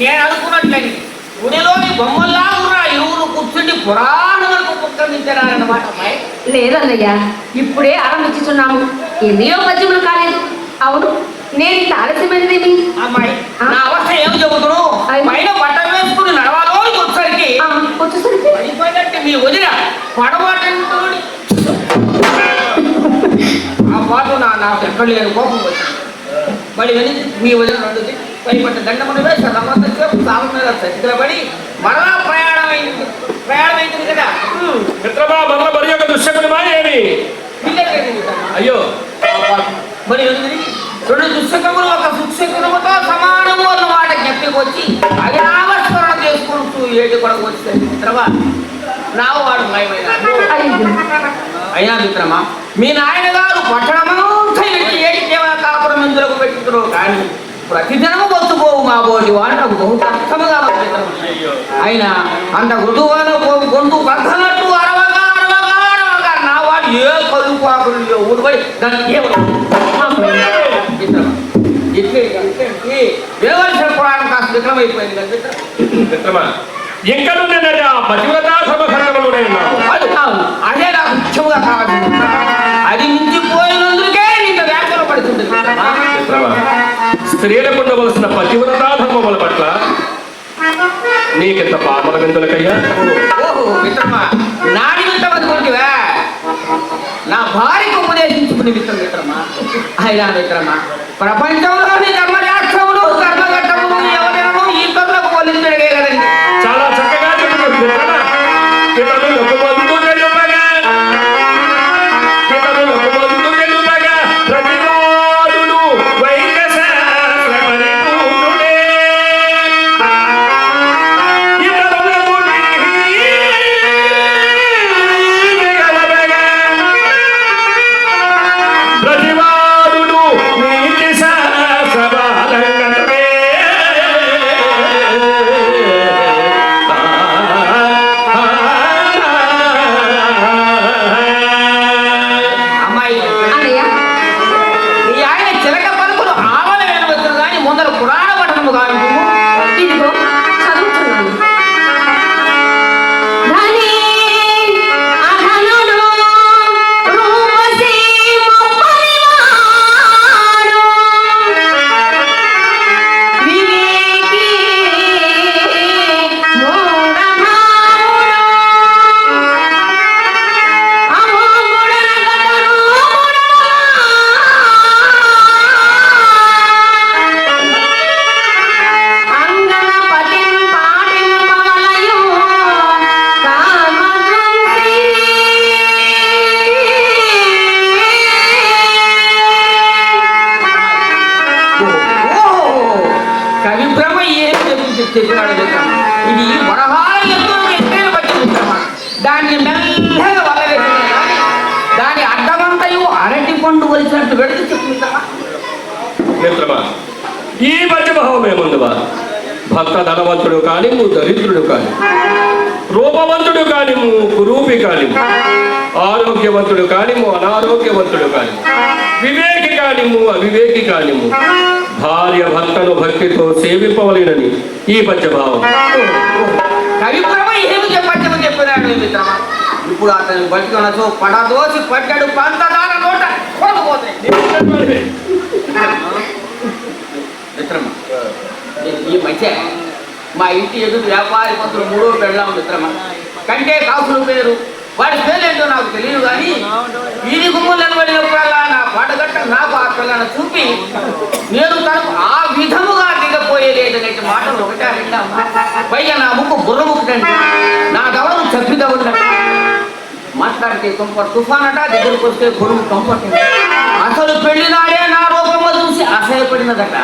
నేను అనుకున్నట్లని గుడిలోని బొమ్మల్లా ఉన్న ఇరువురు కూర్చుండి పురాణములకు పుస్తకించారన్నమాట అమ్మాయి. లేదన్నయ్య ఇప్పుడే ఆరంభించుచున్నాము. ఎన్నో పద్యములు కాలేదు. అవును నేను ఇంత ఆలస్యమైనదేమి అమ్మాయి? నా అవస్థ ఏం చెబుతును? అయ్. పైన బట్ట వేసుకుని నడవాలో వచ్చరికి ఆ, వచ్చేసరికి? పడిపోయినట్టు మీ వదిన పడబాటంటోని ఆ పాటు నా నాకు ఎక్కడ లేని కోపం వచ్చింది. మరి మీ వదిన రెండు పైపట్ట దండమును వేసి రమ్మంతసేపు సాగు మీద సచికల పడి మరలా ప్రయాణం అయింది ప్రయాణం అయింది కదా. మిత్రమా మరల మరి యొక్క దుశ్శకునిమా ఏమి. అయ్యో. మరి రెండు దుశ్శకములు ఒక సుక్షకులముతో సమానము అన్న మాట చెప్పికొచ్చి అది నామస్మరణ చేసుకుంటూ ఏడు కొరకు వచ్చేది మిత్రమా నా వాడు భయమైన అయ్యో అయినా మిత్రమా మీ నాయన గారు పట్టణమంతా దేవత కాపురం ఇందులకు పెట్టుకున్నారు కానీ ప్రతిదినము బతుకోవు మా బోటి వాడు నాకు బహు అయినా అంత మృదువాన గొంతు పక్కనట్టు అరవగా అరవగా అరవగా. నా వాడు ఏ కళ్ళు పాకులు ఊడిపడి దాన్ని ఏమన్నా మిత్రమా? ఇట్లే పురాణం కాస్త విక్రమైపోయింది మిత్రమా ఆ పతివ్రతా స్త్రీలకు ఉండవలసిన పతివ్రతా ధర్మముల పట్ల నీకెంత పాపల విందులకయ్యా ఓహో మిత్రమా నా భార్యకు ఉపదేశించుకుని మిత్రం మిత్రమా? అయినా మిత్రమా ప్రపంచంలోని ధర్మశాస్త్రములు చెప్పినాడు మిత్రమా ఇది వరహాల ఎత్తును బట్టి మిత్రమా దాన్ని మెల్లగా వలవేసిన దాని అడ్డమంతయు అరటి పండు వలిసినట్టు పెడితే చెప్పు మిత్రమా ఈ మధ్యభావం ఏముందివా భక్త ధనవంతుడు కానిము దరిద్రుడు కాని రూపవంతుడు కానిము కురూపి కానిము ఆరోగ్యవంతుడు కానిము అనారోగ్యవంతుడు కానిము వివేకి కానిము అవివేకి కానిము భార్య భర్తను భక్తితో సేవింపవలేనని ఈ పద్యభావం. చెప్పినాడు మిత్రమా? ఇప్పుడు అతను బతికొనచో పడదోసి పడ్డాడు పంచదార నోట కోల్పోతాయి మిత్రమా ఈ- మధ్య మా ఇంటి ఎదురు వ్యాపారి పంతులు మూడో పెళ్ళాం మిత్రమా? కంటే కాసులు పేరు వాడి పేరు నాకు తెలియదు కానీ వీడి గుమ్మలు నిలబడినప్పుడల్లా నా పాటగట్ట నాకు ఆ పిల్లను చూపి నేను తనకు ఆ విధముగా దిగపోయేలేదనే మాటలు ఒకటే రెండా పైగా నా ముక్కు బుర్ర ముక్కుటండి. నా గవరం చప్పిదవుందండి మాట్లాడితే తుంప తుఫానట దగ్గరకు వస్తే గొడుగు కంపట్టింది అసలు పెళ్ళినాడే నా రూపంలో చూసి అసహ్యపడినదట.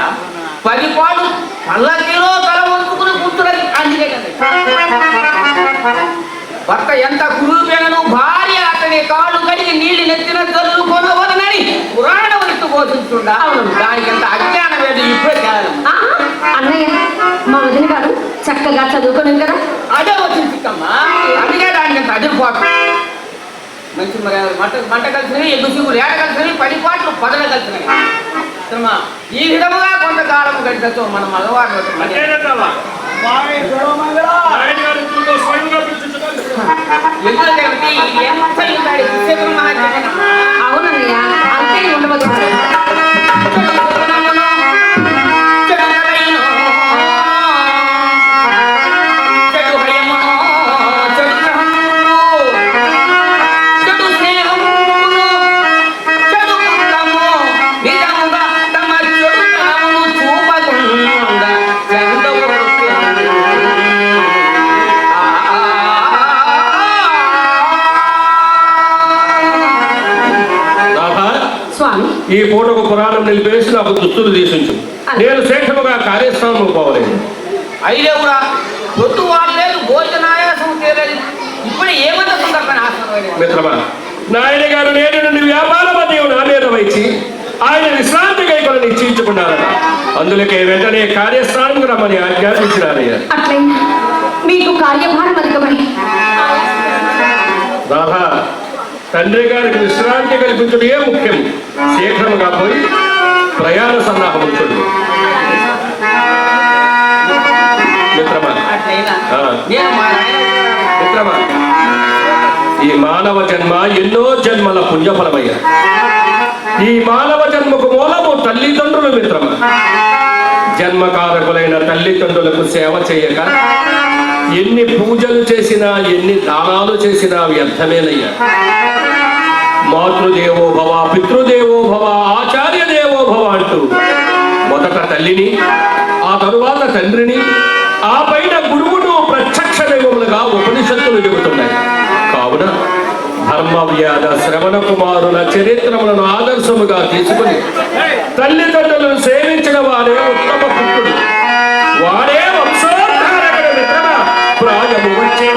పది పాలు పల్లకిలో తల వంచుకుని కూర్చున్నది అందుకే భర్త ఎంత కురూపేనను భార్య అతని కాళ్ళు కడిగి నీళ్ళు నెత్తిన జల్లు కొనవలనని పురాణం ఎత్తు పోషించుండ దానికి ఎంత అజ్ఞానం లేదు ఇప్పుడే కేవలం ఆ, అన్నయ్య మా వదిన గారు చక్కగా చదువుకున్నాం కదా. అదే వచ్చింది చిక్కమ్మా అందుకే దానికి ఎంత అదిరిపోటు మంచి మరి మంట మంట కలిసినవి ఎగ్గు సిగ్గులు ఏడ కలిసినవి పది పాటలు పదలు కలిసినవి. ఈ విధముగా కొంతకాలం గడిచతో మన మగవాడు అంతేనంటావా స్వయంగా అవునన్నయ్య అంతే ఉండవచ్చు పురాణం నిలిపేసి నాకు దుస్తులు తీసుంచు. నేను శేషముగా కార్యస్థానం పోవలేదు అయ్యేవురా పొద్దు వాళ్ళలేదు భోజనాయాసం తీరలేదు ఇప్పుడు ఆసనం మిత్రమా నాయన గారు నేటి నుండి వ్యాపార మధ్యం నా మీద వైచి ఆయన విశ్రాంతి కైకొని నిశ్చయించుకున్నారట. అందులకే వెంటనే కార్యస్థానం రమ్మని ఆజ్ఞాపించినారయ్య. మీకు కార్యభారం అధికమని. రాధా తండ్రి గారికి విశ్రాంతి కల్పించడమే ముఖ్యం? శీఘ్రముగా పోయి ప్రయాణ సన్నాహముంచుడు మిత్రమా? మిత్రమా? ఈ మానవ జన్మ ఎన్నో జన్మల పుణ్యఫలమయ్యా. ఈ మానవ జన్మకు మూలము తల్లిదండ్రులు మిత్రమా. జన్మకారకులైన తల్లిదండ్రులకు సేవ చేయక ఎన్ని పూజలు చేసినా ఎన్ని దానాలు చేసినా వ్యర్థమేనయ్యా. మాతృదేవో భవ పితృదేవో భవ ఆచార్య దేవో భవ అంటూ మొదట తల్లిని ఆ తరువాత తండ్రిని ఆ పైన గురువును ప్రత్యక్ష దైవములుగా ఉపనిషత్తులు చెబుతున్నాయి. కావున ధర్మవ్యాధ శ్రవణ కుమారుల చరిత్రములను ఆదర్శముగా తీసుకుని తల్లిదండ్రులను సేవించిన వారే ఉత్తమ పుత్రుడు. వాడే వంశోద్ధారకుడు మిత్రమ? వచ్చే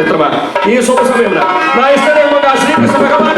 మిత్రమా ఈ శుభ సమయంలో నా ఇష్టదేవుగా శ్రీకృష్ణ భగవాను